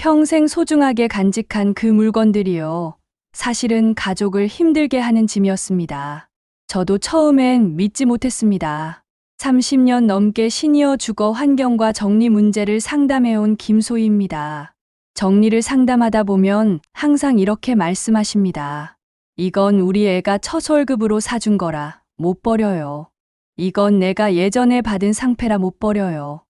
평생 소중하게 간직한 그 물건들이요. 사실은 가족을 힘들게 하는 짐이었습니다. 저도 처음엔 믿지 못했습니다. 30년 넘게 시니어 주거 환경과 정리 문제를 상담해온 김소희입니다. 정리를 상담하다 보면 항상 이렇게 말씀하십니다. 이건 우리 애가 첫 월급으로 사준 거라 못 버려요. 이건 내가 예전에 받은 상패라 못 버려요.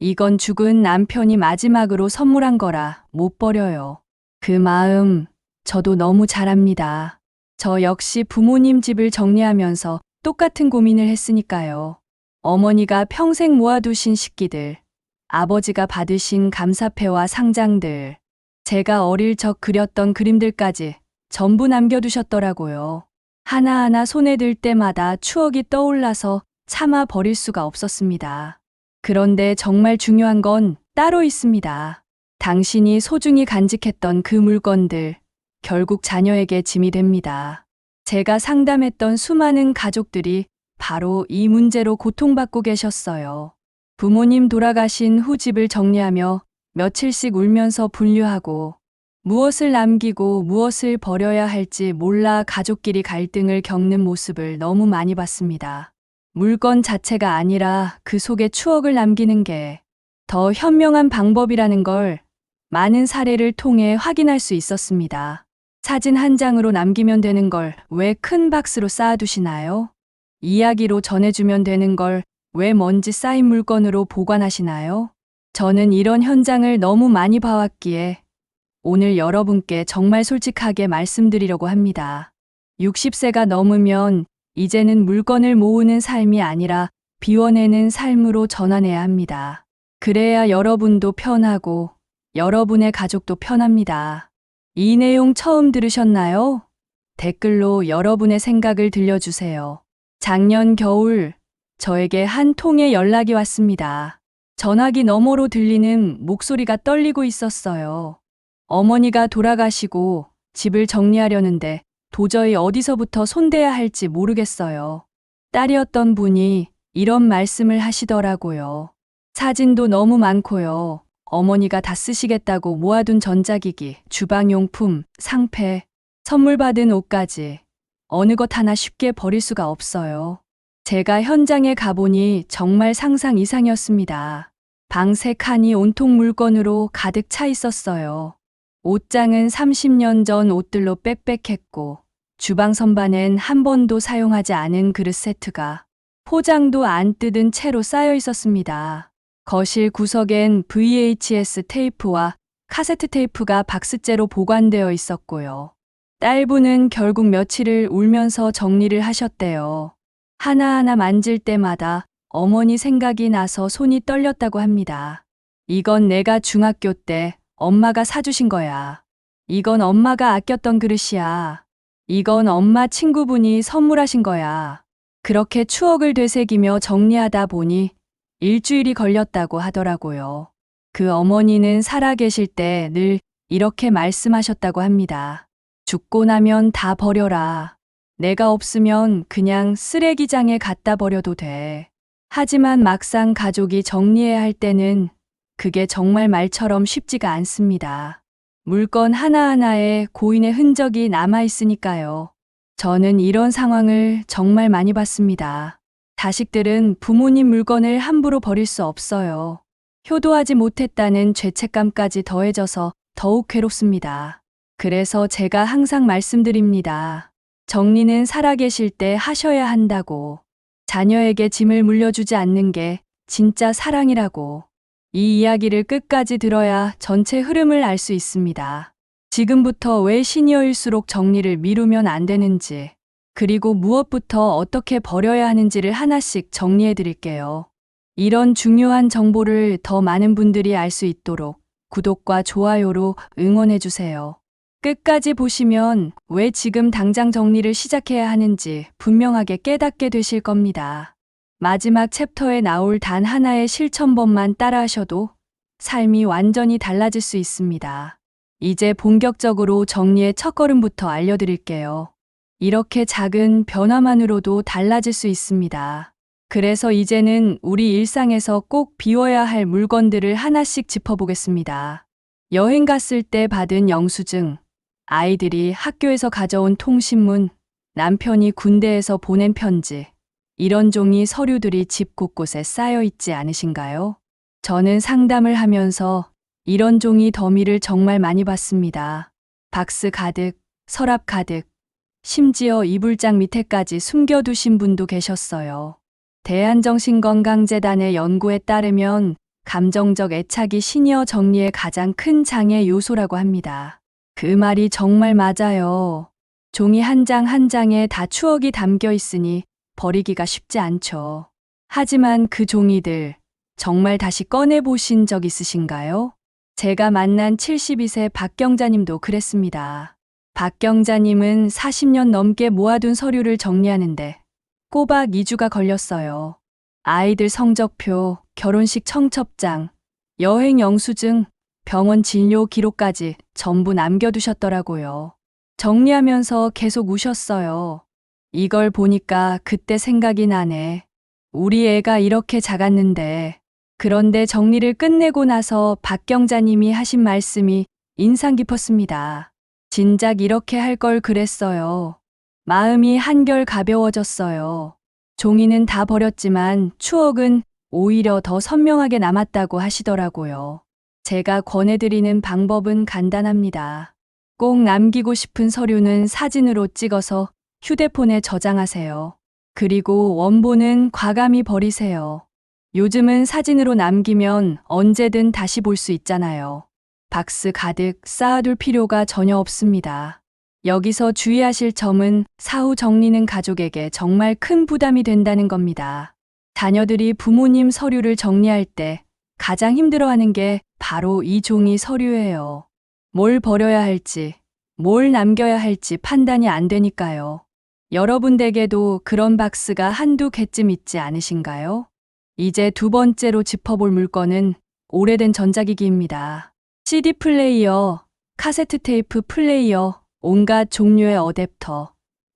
이건 죽은 남편이 마지막으로 선물한 거라 못 버려요. 그 마음 저도 너무 잘 압니다. 저 역시 부모님 집을 정리하면서 똑같은 고민을 했으니까요. 어머니가 평생 모아두신 식기들, 아버지가 받으신 감사패와 상장들, 제가 어릴 적 그렸던 그림들까지 전부 남겨두셨더라고요. 하나하나 손에 들 때마다 추억이 떠올라서 차마 버릴 수가 없었습니다. 그런데 정말 중요한 건 따로 있습니다. 당신이 소중히 간직했던 그 물건들, 결국 자녀에게 짐이 됩니다. 제가 상담했던 수많은 가족들이 바로 이 문제로 고통받고 계셨어요. 부모님 돌아가신 후 집을 정리하며 며칠씩 울면서 분류하고 무엇을 남기고 무엇을 버려야 할지 몰라 가족끼리 갈등을 겪는 모습을 너무 많이 봤습니다. 물건 자체가 아니라 그 속에 추억을 남기는 게 더 현명한 방법이라는 걸 많은 사례를 통해 확인할 수 있었습니다. 사진 한 장으로 남기면 되는 걸 왜 큰 박스로 쌓아두시나요? 이야기로 전해주면 되는 걸 왜 먼지 쌓인 물건으로 보관하시나요? 저는 이런 현장을 너무 많이 봐왔기에 오늘 여러분께 정말 솔직하게 말씀드리려고 합니다. 60세가 넘으면 이제는 물건을 모으는 삶이 아니라 비워내는 삶으로 전환해야 합니다. 그래야 여러분도 편하고 여러분의 가족도 편합니다. 이 내용 처음 들으셨나요? 댓글로 여러분의 생각을 들려주세요. 작년 겨울 저에게 한 통의 연락이 왔습니다. 전화기 너머로 들리는 목소리가 떨리고 있었어요. 어머니가 돌아가시고 집을 정리하려는데 도저히 어디서부터 손대야 할지 모르겠어요. 딸이었던 분이 이런 말씀을 하시더라고요. 사진도 너무 많고요. 어머니가 다 쓰시겠다고 모아둔 전자기기, 주방용품, 상패, 선물 받은 옷까지 어느 것 하나 쉽게 버릴 수가 없어요. 제가 현장에 가보니 정말 상상 이상이었습니다. 방 세 칸이 온통 물건으로 가득 차 있었어요. 옷장은 30년 전 옷들로 빽빽했고, 주방 선반엔 한 번도 사용하지 않은 그릇 세트가 포장도 안 뜯은 채로 쌓여 있었습니다. 거실 구석엔 VHS 테이프와 카세트 테이프가 박스째로 보관되어 있었고요. 딸분은 결국 며칠을 울면서 정리를 하셨대요. 하나하나 만질 때마다 어머니 생각이 나서 손이 떨렸다고 합니다. 이건 내가 중학교 때 엄마가 사주신 거야. 이건 엄마가 아꼈던 그릇이야. 이건 엄마 친구분이 선물하신 거야. 그렇게 추억을 되새기며 정리하다 보니 일주일이 걸렸다고 하더라고요. 그 어머니는 살아계실 때 늘 이렇게 말씀하셨다고 합니다. 죽고 나면 다 버려라. 내가 없으면 그냥 쓰레기장에 갖다 버려도 돼. 하지만 막상 가족이 정리해야 할 때는 그게 정말 말처럼 쉽지가 않습니다. 물건 하나하나에 고인의 흔적이 남아 있으니까요. 저는 이런 상황을 정말 많이 봤습니다. 자식들은 부모님 물건을 함부로 버릴 수 없어요. 효도하지 못했다는 죄책감까지 더해져서 더욱 괴롭습니다. 그래서 제가 항상 말씀드립니다. 정리는 살아계실 때 하셔야 한다고. 자녀에게 짐을 물려주지 않는 게 진짜 사랑이라고. 이 이야기를 끝까지 들어야 전체 흐름을 알 수 있습니다. 지금부터 왜 시니어일수록 정리를 미루면 안 되는지, 그리고 무엇부터 어떻게 버려야 하는지를 하나씩 정리해 드릴게요. 이런 중요한 정보를 더 많은 분들이 알 수 있도록 구독과 좋아요로 응원해 주세요. 끝까지 보시면 왜 지금 당장 정리를 시작해야 하는지 분명하게 깨닫게 되실 겁니다. 마지막 챕터에 나올 단 하나의 실천법만 따라하셔도 삶이 완전히 달라질 수 있습니다. 이제 본격적으로 정리의 첫걸음부터 알려드릴게요. 이렇게 작은 변화만으로도 달라질 수 있습니다. 그래서 이제는 우리 일상에서 꼭 비워야 할 물건들을 하나씩 짚어보겠습니다. 여행 갔을 때 받은 영수증, 아이들이 학교에서 가져온 통신문, 남편이 군대에서 보낸 편지, 이런 종이 서류들이 집 곳곳에 쌓여 있지 않으신가요? 저는 상담을 하면서 이런 종이 더미를 정말 많이 봤습니다. 박스 가득, 서랍 가득, 심지어 이불장 밑에까지 숨겨두신 분도 계셨어요. 대한정신건강재단의 연구에 따르면 감정적 애착이 시니어 정리의 가장 큰 장애 요소라고 합니다. 그 말이 정말 맞아요. 종이 한 장한 장에 다 추억이 담겨 있으니 버리기가 쉽지 않죠. 하지만 그 종이들 정말 다시 꺼내 보신 적 있으신가요? 제가 만난 72세 박경자님도 그랬습니다. 박경자님은 40년 넘게 모아둔 서류를 정리하는데 꼬박 2주가 걸렸어요. 아이들 성적표, 결혼식 청첩장, 여행 영수증, 병원 진료 기록까지 전부 남겨두셨더라고요. 정리하면서 계속 우셨어요. 이걸 보니까 그때 생각이 나네. 우리 애가 이렇게 작았는데. 그런데 정리를 끝내고 나서 박경자님이 하신 말씀이 인상 깊었습니다. 진작 이렇게 할 걸 그랬어요. 마음이 한결 가벼워졌어요. 종이는 다 버렸지만 추억은 오히려 더 선명하게 남았다고 하시더라고요. 제가 권해드리는 방법은 간단합니다. 꼭 남기고 싶은 서류는 사진으로 찍어서 휴대폰에 저장하세요. 그리고 원본은 과감히 버리세요. 요즘은 사진으로 남기면 언제든 다시 볼 수 있잖아요. 박스 가득 쌓아둘 필요가 전혀 없습니다. 여기서 주의하실 점은 사후 정리는 가족에게 정말 큰 부담이 된다는 겁니다. 자녀들이 부모님 서류를 정리할 때 가장 힘들어하는 게 바로 이 종이 서류예요. 뭘 버려야 할지, 뭘 남겨야 할지 판단이 안 되니까요. 여러분 댁에도 그런 박스가 한두 개쯤 있지 않으신가요? 이제 두 번째로 짚어볼 물건은 오래된 전자기기입니다. CD 플레이어, 카세트 테이프 플레이어, 온갖 종류의 어댑터,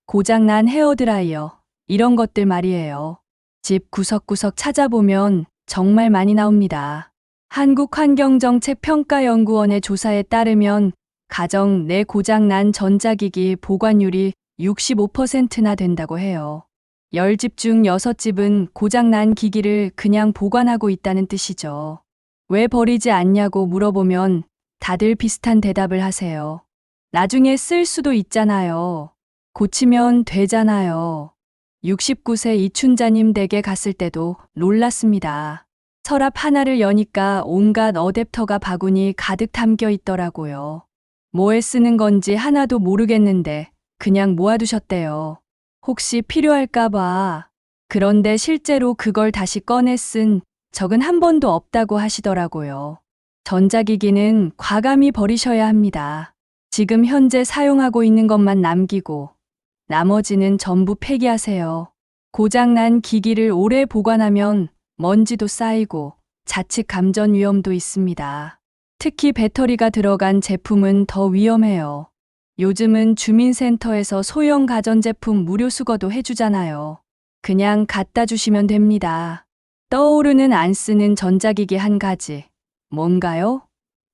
고장난 헤어드라이어, 이런 것들 말이에요. 집 구석구석 찾아보면 정말 많이 나옵니다. 한국환경정책평가연구원의 조사에 따르면 가정 내 고장난 전자기기 보관율이 65%나 된다고 해요. 10집 중 6집은 고장난 기기를 그냥 보관하고 있다는 뜻이죠. 왜 버리지 않냐고 물어보면 다들 비슷한 대답을 하세요. 나중에 쓸 수도 있잖아요. 고치면 되잖아요. 69세 이춘자님 댁에 갔을 때도 놀랐습니다. 서랍 하나를 여니까 온갖 어댑터가 바구니 가득 담겨 있더라고요. 뭐에 쓰는 건지 하나도 모르겠는데 그냥 모아두셨대요. 혹시 필요할까봐. 그런데 실제로 그걸 다시 꺼내 쓴 적은 한 번도 없다고 하시더라고요. 전자기기는 과감히 버리셔야 합니다. 지금 현재 사용하고 있는 것만 남기고 나머지는 전부 폐기하세요. 고장난 기기를 오래 보관하면 먼지도 쌓이고 자칫 감전 위험도 있습니다. 특히 배터리가 들어간 제품은 더 위험해요. 요즘은 주민센터에서 소형 가전제품 무료 수거도 해주잖아요. 그냥 갖다 주시면 됩니다. 떠오르는 안 쓰는 전자기기 한 가지. 뭔가요?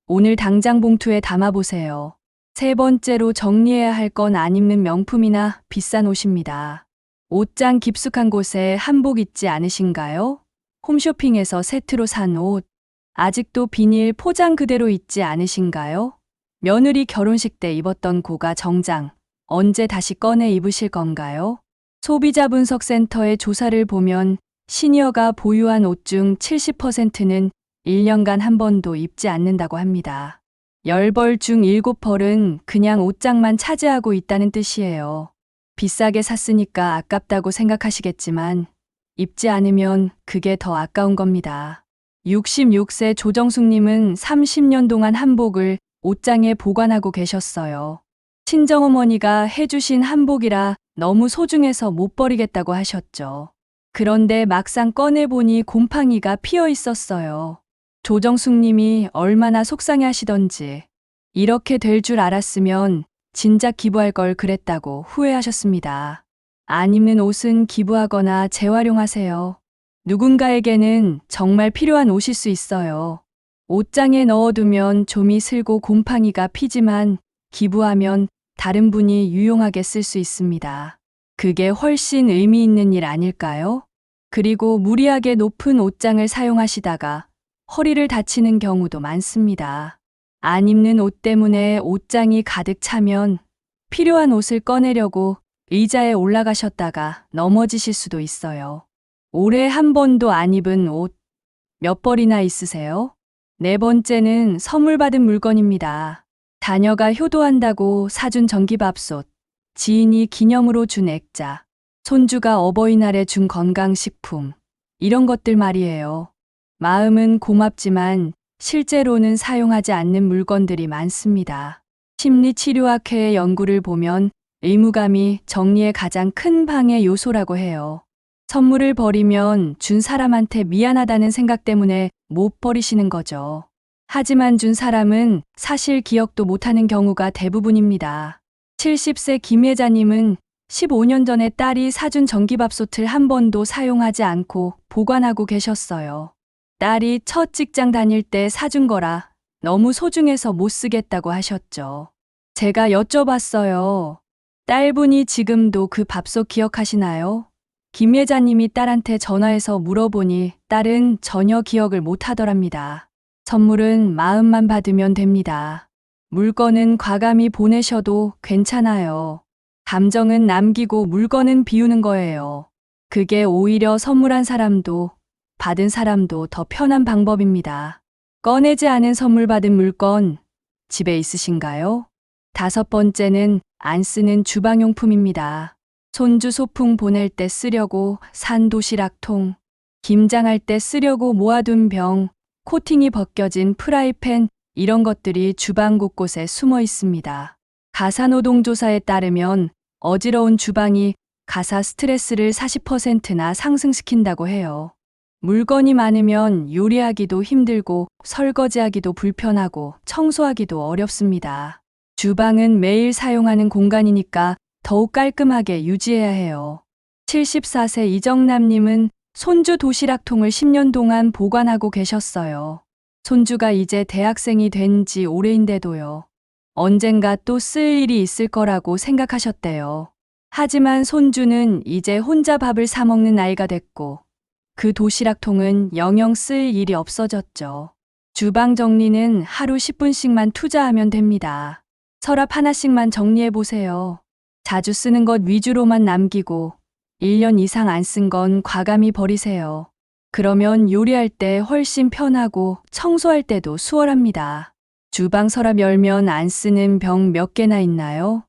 오늘 당장 봉투에 담아보세요. 세 번째로 정리해야 할 건 안 입는 명품이나 비싼 옷입니다. 옷장 깊숙한 곳에 한복 있지 않으신가요? 홈쇼핑에서 세트로 산 옷. 아직도 비닐 포장 그대로 있지 않으신가요? 며느리 결혼식 때 입었던 고가 정장. 언제 다시 꺼내 입으실 건가요? 소비자 분석센터의 조사를 보면 시니어가 보유한 옷 중 70%는 1년간 한 번도 입지 않는다고 합니다. 10벌 중 7벌은 그냥 옷장만 차지하고 있다는 뜻이에요. 비싸게 샀으니까 아깝다고 생각하시겠지만 입지 않으면 그게 더 아까운 겁니다. 66세 조정숙님은 30년 동안 한복을 옷장에 보관하고 계셨어요. 친정어머니가 해주신 한복이라 너무 소중해서 못 버리겠다고 하셨죠. 그런데 막상 꺼내보니 곰팡이가 피어 있었어요. 조정숙님이 얼마나 속상해 하시던지 이렇게 될 줄 알았으면 진작 기부할 걸 그랬다고 후회하셨습니다. 안 입는 옷은 기부하거나 재활용하세요. 누군가에게는 정말 필요한 옷일 수 있어요. 옷장에 넣어두면 좀이 슬고 곰팡이가 피지만 기부하면 다른 분이 유용하게 쓸 수 있습니다. 그게 훨씬 의미 있는 일 아닐까요? 그리고 무리하게 높은 옷장을 사용하시다가 허리를 다치는 경우도 많습니다. 안 입는 옷 때문에 옷장이 가득 차면 필요한 옷을 꺼내려고 의자에 올라가셨다가 넘어지실 수도 있어요. 올해 한 번도 안 입은 옷 몇 벌이나 있으세요? 네 번째는 선물 받은 물건입니다. 자녀가 효도한다고 사준 전기밥솥, 지인이 기념으로 준 액자, 손주가 어버이날에 준 건강식품, 이런 것들 말이에요. 마음은 고맙지만 실제로는 사용하지 않는 물건들이 많습니다. 심리치료학회의 연구를 보면 의무감이 정리의 가장 큰 방해 요소라고 해요. 선물을 버리면 준 사람한테 미안하다는 생각 때문에 못 버리시는 거죠. 하지만 준 사람은 사실 기억도 못하는 경우가 대부분입니다. 70세 김예자님은 15년 전에 딸이 사준 전기밥솥을 한 번도 사용하지 않고 보관하고 계셨어요. 딸이 첫 직장 다닐 때 사준 거라 너무 소중해서 못 쓰겠다고 하셨죠. 제가 여쭤봤어요. 딸분이 지금도 그 밥솥 기억하시나요? 김 예자님이 딸한테 전화해서 물어보니 딸은 전혀 기억을 못 하더랍니다. 선물은 마음만 받으면 됩니다. 물건은 과감히 보내셔도 괜찮아요. 감정은 남기고 물건은 비우는 거예요. 그게 오히려 선물한 사람도 받은 사람도 더 편한 방법입니다. 꺼내지 않은 선물 받은 물건 집에 있으신가요? 다섯 번째는 안 쓰는 주방용품입니다. 손주 소풍 보낼 때 쓰려고 산 도시락 통, 김장할 때 쓰려고 모아둔 병, 코팅이 벗겨진 프라이팬 이런 것들이 주방 곳곳에 숨어 있습니다. 가사노동조사에 따르면 어지러운 주방이 가사 스트레스를 40%나 상승시킨다고 해요. 물건이 많으면 요리하기도 힘들고 설거지하기도 불편하고 청소하기도 어렵습니다. 주방은 매일 사용하는 공간이니까 더욱 깔끔하게 유지해야 해요. 74세 이정남님은 손주 도시락통을 10년 동안 보관하고 계셨어요. 손주가 이제 대학생이 된 지 오래인데도요. 언젠가 또 쓸 일이 있을 거라고 생각하셨대요. 하지만 손주는 이제 혼자 밥을 사 먹는 나이가 됐고 그 도시락통은 영영 쓸 일이 없어졌죠. 주방 정리는 하루 10분씩만 투자하면 됩니다. 서랍 하나씩만 정리해 보세요. 자주 쓰는 것 위주로만 남기고 1년 이상 안 쓴 건 과감히 버리세요. 그러면 요리할 때 훨씬 편하고 청소할 때도 수월합니다. 주방 서랍 열면 안 쓰는 병 몇 개나 있나요?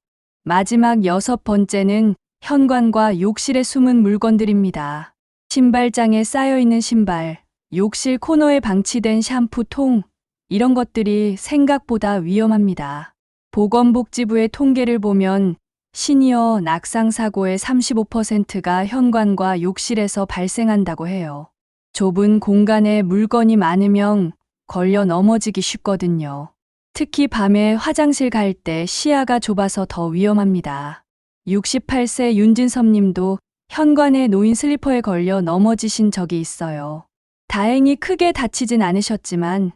마지막 여섯 번째는 현관과 욕실에 숨은 물건들입니다. 신발장에 쌓여있는 신발, 욕실 코너에 방치된 샴푸통, 이런 것들이 생각보다 위험합니다. 보건복지부의 통계를 보면 시니어 낙상 사고의 35%가 현관과 욕실에서 발생한다고 해요. 좁은 공간에 물건이 많으면 걸려 넘어지기 쉽거든요. 특히 밤에 화장실 갈 때 시야가 좁아서 더 위험합니다. 68세 윤진섭 님도 현관에 놓인 슬리퍼에 걸려 넘어지신 적이 있어요. 다행히 크게 다치진 않으셨지만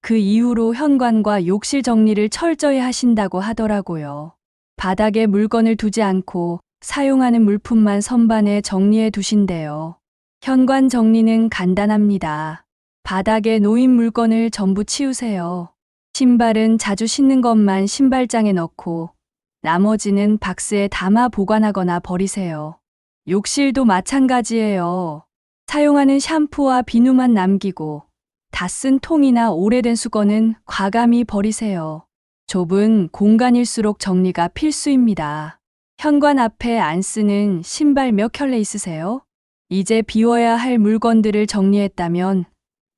그 이후로 현관과 욕실 정리를 철저히 하신다고 하더라고요. 바닥에 물건을 두지 않고 사용하는 물품만 선반에 정리해 두신대요. 현관 정리는 간단합니다. 바닥에 놓인 물건을 전부 치우세요. 신발은 자주 신는 것만 신발장에 넣고 나머지는 박스에 담아 보관하거나 버리세요. 욕실도 마찬가지예요. 사용하는 샴푸와 비누만 남기고 다 쓴 통이나 오래된 수건은 과감히 버리세요. 좁은 공간일수록 정리가 필수입니다. 현관 앞에 안 쓰는 신발 몇 켤레 있으세요? 이제 비워야 할 물건들을 정리했다면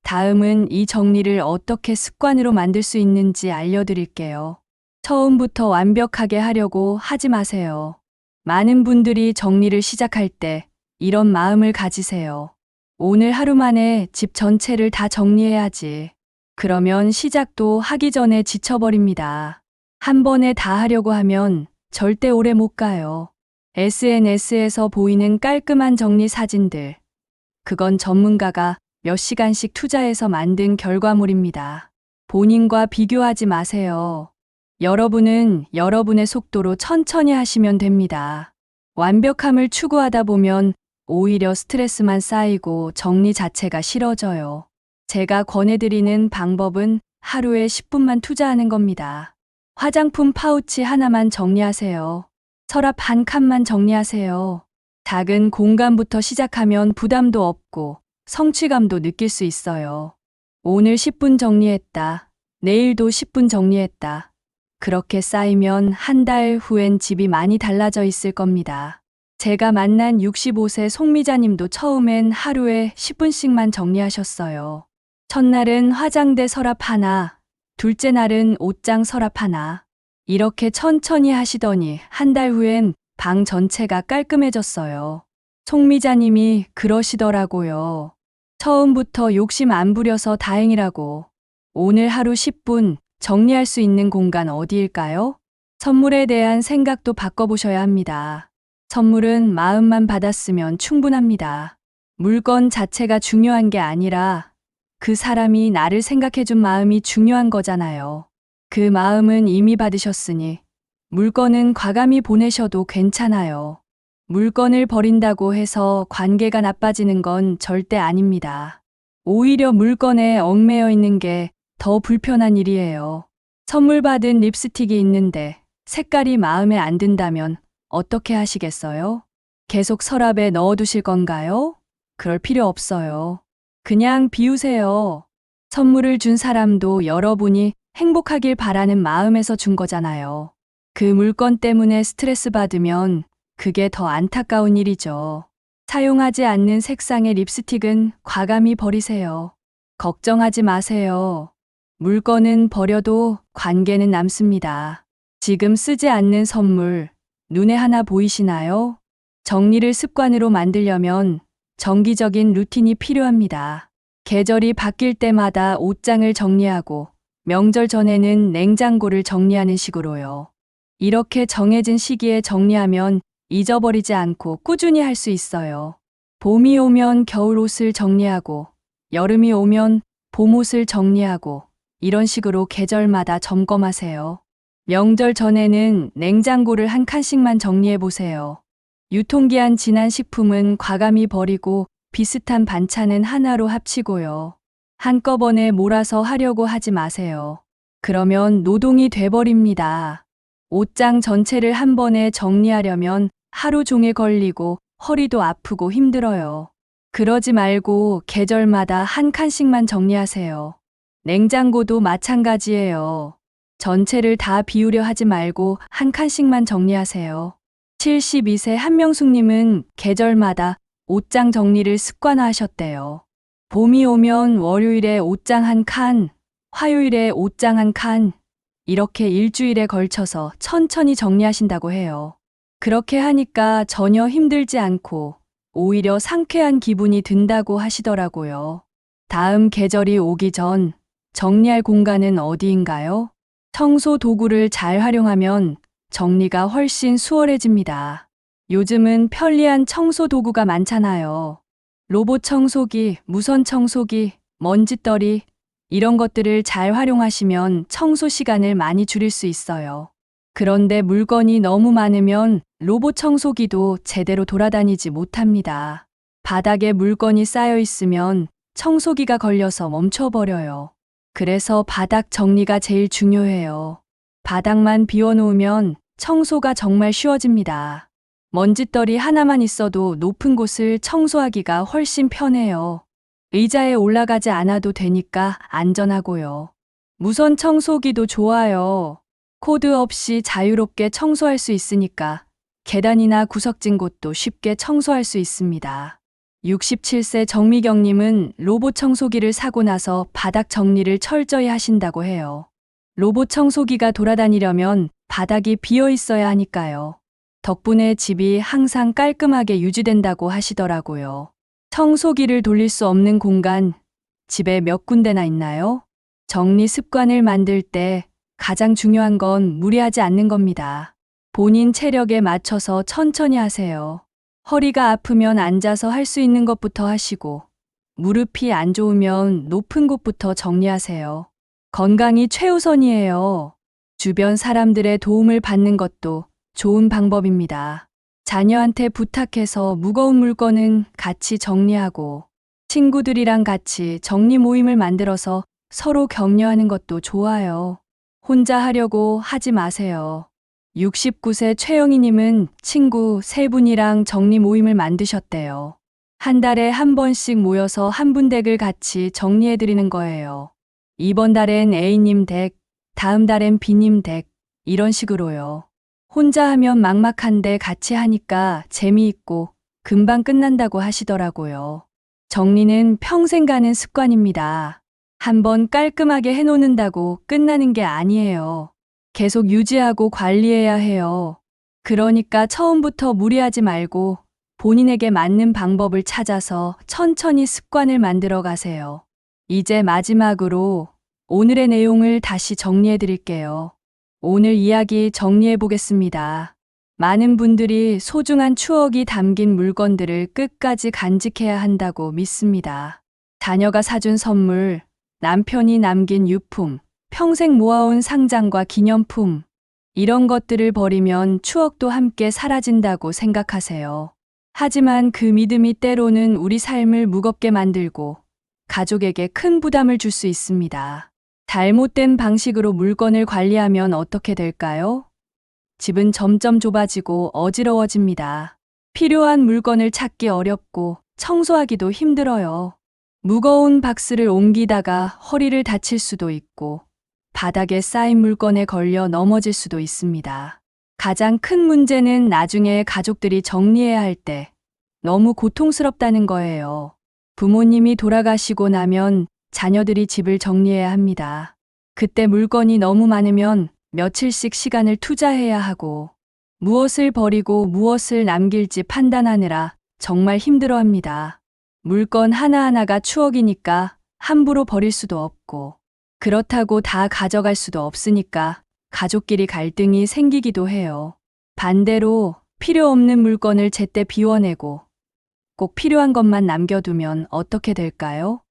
다음은 이 정리를 어떻게 습관으로 만들 수 있는지 알려드릴게요. 처음부터 완벽하게 하려고 하지 마세요. 많은 분들이 정리를 시작할 때 이런 마음을 가지세요. 오늘 하루 만에 집 전체를 다 정리해야지. 그러면 시작도 하기 전에 지쳐버립니다. 한 번에 다 하려고 하면 절대 오래 못 가요. SNS에서 보이는 깔끔한 정리 사진들. 그건 전문가가 몇 시간씩 투자해서 만든 결과물입니다. 본인과 비교하지 마세요. 여러분은 여러분의 속도로 천천히 하시면 됩니다. 완벽함을 추구하다 보면 오히려 스트레스만 쌓이고 정리 자체가 싫어져요. 제가 권해드리는 방법은 하루에 10분만 투자하는 겁니다. 화장품 파우치 하나만 정리하세요. 서랍 한 칸만 정리하세요. 작은 공간부터 시작하면 부담도 없고 성취감도 느낄 수 있어요. 오늘 10분 정리했다. 내일도 10분 정리했다. 그렇게 쌓이면 한 달 후엔 집이 많이 달라져 있을 겁니다. 제가 만난 65세 송미자님도 처음엔 하루에 10분씩만 정리하셨어요. 첫날은 화장대 서랍 하나, 둘째 날은 옷장 서랍 하나. 이렇게 천천히 하시더니 한 달 후엔 방 전체가 깔끔해졌어요. 송미자님이 그러시더라고요. 처음부터 욕심 안 부려서 다행이라고. 오늘 하루 10분 정리할 수 있는 공간 어디일까요? 선물에 대한 생각도 바꿔보셔야 합니다. 선물은 마음만 받았으면 충분합니다. 물건 자체가 중요한 게 아니라 그 사람이 나를 생각해준 마음이 중요한 거잖아요. 그 마음은 이미 받으셨으니 물건은 과감히 보내셔도 괜찮아요. 물건을 버린다고 해서 관계가 나빠지는 건 절대 아닙니다. 오히려 물건에 얽매여 있는 게 더 불편한 일이에요. 선물 받은 립스틱이 있는데 색깔이 마음에 안 든다면 어떻게 하시겠어요? 계속 서랍에 넣어두실 건가요? 그럴 필요 없어요. 그냥 비우세요. 선물을 준 사람도 여러분이 행복하길 바라는 마음에서 준 거잖아요. 그 물건 때문에 스트레스 받으면 그게 더 안타까운 일이죠. 사용하지 않는 색상의 립스틱은 과감히 버리세요. 걱정하지 마세요. 물건은 버려도 관계는 남습니다. 지금 쓰지 않는 선물, 눈에 하나 보이시나요? 정리를 습관으로 만들려면 정기적인 루틴이 필요합니다. 계절이 바뀔 때마다 옷장을 정리하고 명절 전에는 냉장고를 정리하는 식으로요. 이렇게 정해진 시기에 정리하면 잊어버리지 않고 꾸준히 할 수 있어요. 봄이 오면 겨울 옷을 정리하고 여름이 오면 봄 옷을 정리하고 이런 식으로 계절마다 점검하세요. 명절 전에는 냉장고를 한 칸씩만 정리해 보세요. 유통기한 지난 식품은 과감히 버리고 비슷한 반찬은 하나로 합치고요. 한꺼번에 몰아서 하려고 하지 마세요. 그러면 노동이 돼버립니다. 옷장 전체를 한 번에 정리하려면 하루 종일 걸리고 허리도 아프고 힘들어요. 그러지 말고 계절마다 한 칸씩만 정리하세요. 냉장고도 마찬가지예요. 전체를 다 비우려 하지 말고 한 칸씩만 정리하세요. 72세 한명숙님은 계절마다 옷장 정리를 습관화하셨대요. 봄이 오면 월요일에 옷장 한 칸, 화요일에 옷장 한 칸, 이렇게 일주일에 걸쳐서 천천히 정리하신다고 해요. 그렇게 하니까 전혀 힘들지 않고 오히려 상쾌한 기분이 든다고 하시더라고요. 다음 계절이 오기 전 정리할 공간은 어디인가요? 청소 도구를 잘 활용하면 정리가 훨씬 수월해집니다. 요즘은 편리한 청소 도구가 많잖아요. 로봇 청소기, 무선 청소기, 먼지떨이, 이런 것들을 잘 활용하시면 청소 시간을 많이 줄일 수 있어요. 그런데 물건이 너무 많으면 로봇 청소기도 제대로 돌아다니지 못합니다. 바닥에 물건이 쌓여 있으면 청소기가 걸려서 멈춰버려요. 그래서 바닥 정리가 제일 중요해요. 바닥만 비워놓으면 청소가 정말 쉬워집니다. 먼지떨이 하나만 있어도 높은 곳을 청소하기가 훨씬 편해요. 의자에 올라가지 않아도 되니까 안전하고요. 무선 청소기도 좋아요. 코드 없이 자유롭게 청소할 수 있으니까 계단이나 구석진 곳도 쉽게 청소할 수 있습니다. 67세 정미경님은 로봇 청소기를 사고 나서 바닥 정리를 철저히 하신다고 해요. 로봇 청소기가 돌아다니려면 바닥이 비어 있어야 하니까요. 덕분에 집이 항상 깔끔하게 유지된다고 하시더라고요. 청소기를 돌릴 수 없는 공간, 집에 몇 군데나 있나요? 정리 습관을 만들 때 가장 중요한 건 무리하지 않는 겁니다. 본인 체력에 맞춰서 천천히 하세요. 허리가 아프면 앉아서 할 수 있는 것부터 하시고, 무릎이 안 좋으면 높은 곳부터 정리하세요. 건강이 최우선이에요. 주변 사람들의 도움을 받는 것도 좋은 방법입니다. 자녀한테 부탁해서 무거운 물건은 같이 정리하고 친구들이랑 같이 정리 모임을 만들어서 서로 격려하는 것도 좋아요. 혼자 하려고 하지 마세요. 69세 최영희님은 친구 세 분이랑 정리 모임을 만드셨대요. 한 달에 한 번씩 모여서 한분 댁을 같이 정리해드리는 거예요. 이번 달엔 A님 댁, 다음 달엔 B님 댁, 이런 식으로요. 혼자 하면 막막한데 같이 하니까 재미있고 금방 끝난다고 하시더라고요. 정리는 평생 가는 습관입니다. 한번 깔끔하게 해놓는다고 끝나는 게 아니에요. 계속 유지하고 관리해야 해요. 그러니까 처음부터 무리하지 말고 본인에게 맞는 방법을 찾아서 천천히 습관을 만들어 가세요. 이제 마지막으로 오늘의 내용을 다시 정리해 드릴게요. 오늘 이야기 정리해 보겠습니다. 많은 분들이 소중한 추억이 담긴 물건들을 끝까지 간직해야 한다고 믿습니다. 자녀가 사준 선물, 남편이 남긴 유품, 평생 모아온 상장과 기념품, 이런 것들을 버리면 추억도 함께 사라진다고 생각하세요. 하지만 그 믿음이 때로는 우리 삶을 무겁게 만들고 가족에게 큰 부담을 줄 수 있습니다. 잘못된 방식으로 물건을 관리하면 어떻게 될까요? 집은 점점 좁아지고 어지러워집니다. 필요한 물건을 찾기 어렵고 청소하기도 힘들어요. 무거운 박스를 옮기다가 허리를 다칠 수도 있고 바닥에 쌓인 물건에 걸려 넘어질 수도 있습니다. 가장 큰 문제는 나중에 가족들이 정리해야 할 때 너무 고통스럽다는 거예요. 부모님이 돌아가시고 나면 자녀들이 집을 정리해야 합니다. 그때 물건이 너무 많으면 며칠씩 시간을 투자해야 하고 무엇을 버리고 무엇을 남길지 판단하느라 정말 힘들어 합니다. 물건 하나하나가 추억이니까 함부로 버릴 수도 없고 그렇다고 다 가져갈 수도 없으니까 가족끼리 갈등이 생기기도 해요. 반대로 필요 없는 물건을 제때 비워내고 꼭 필요한 것만 남겨두면 어떻게 될까요?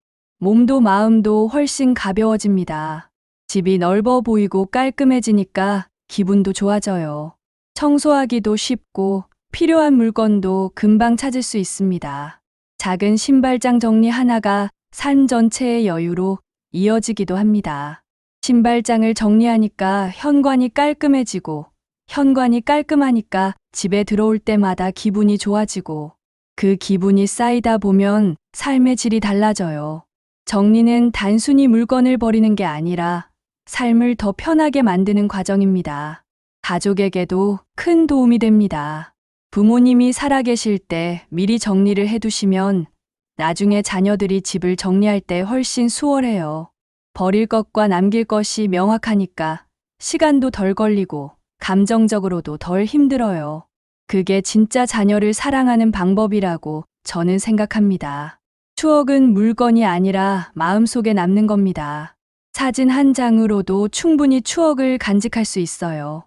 몸도 마음도 훨씬 가벼워집니다. 집이 넓어 보이고 깔끔해지니까 기분도 좋아져요. 청소하기도 쉽고 필요한 물건도 금방 찾을 수 있습니다. 작은 신발장 정리 하나가 삶 전체의 여유로 이어지기도 합니다. 신발장을 정리하니까 현관이 깔끔해지고 현관이 깔끔하니까 집에 들어올 때마다 기분이 좋아지고 그 기분이 쌓이다 보면 삶의 질이 달라져요. 정리는 단순히 물건을 버리는 게 아니라 삶을 더 편하게 만드는 과정입니다. 가족에게도 큰 도움이 됩니다. 부모님이 살아계실 때 미리 정리를 해두시면 나중에 자녀들이 집을 정리할 때 훨씬 수월해요. 버릴 것과 남길 것이 명확하니까 시간도 덜 걸리고 감정적으로도 덜 힘들어요. 그게 진짜 자녀를 사랑하는 방법이라고 저는 생각합니다. 추억은 물건이 아니라 마음속에 남는 겁니다. 사진 한 장으로도 충분히 추억을 간직할 수 있어요.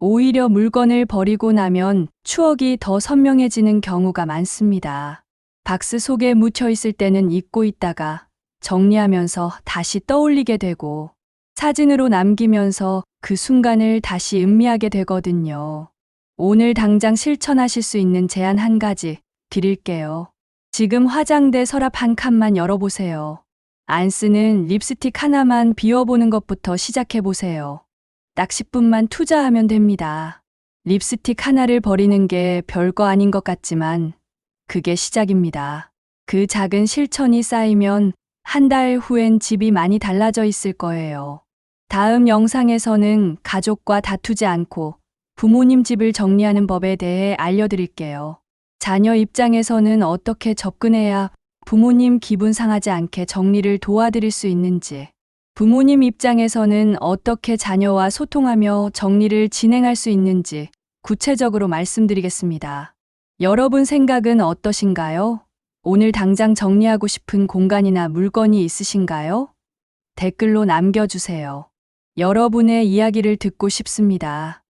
오히려 물건을 버리고 나면 추억이 더 선명해지는 경우가 많습니다. 박스 속에 묻혀 있을 때는 잊고 있다가 정리하면서 다시 떠올리게 되고 사진으로 남기면서 그 순간을 다시 음미하게 되거든요. 오늘 당장 실천하실 수 있는 제안 한 가지 드릴게요. 지금 화장대 서랍 한 칸만 열어보세요. 안 쓰는 립스틱 하나만 비워보는 것부터 시작해보세요. 딱 10분만 투자하면 됩니다. 립스틱 하나를 버리는 게 별거 아닌 것 같지만 그게 시작입니다. 그 작은 실천이 쌓이면 한 달 후엔 집이 많이 달라져 있을 거예요. 다음 영상에서는 가족과 다투지 않고 부모님 집을 정리하는 법에 대해 알려드릴게요. 자녀 입장에서는 어떻게 접근해야 부모님 기분 상하지 않게 정리를 도와드릴 수 있는지, 부모님 입장에서는 어떻게 자녀와 소통하며 정리를 진행할 수 있는지 구체적으로 말씀드리겠습니다. 여러분 생각은 어떠신가요? 오늘 당장 정리하고 싶은 공간이나 물건이 있으신가요? 댓글로 남겨주세요. 여러분의 이야기를 듣고 싶습니다.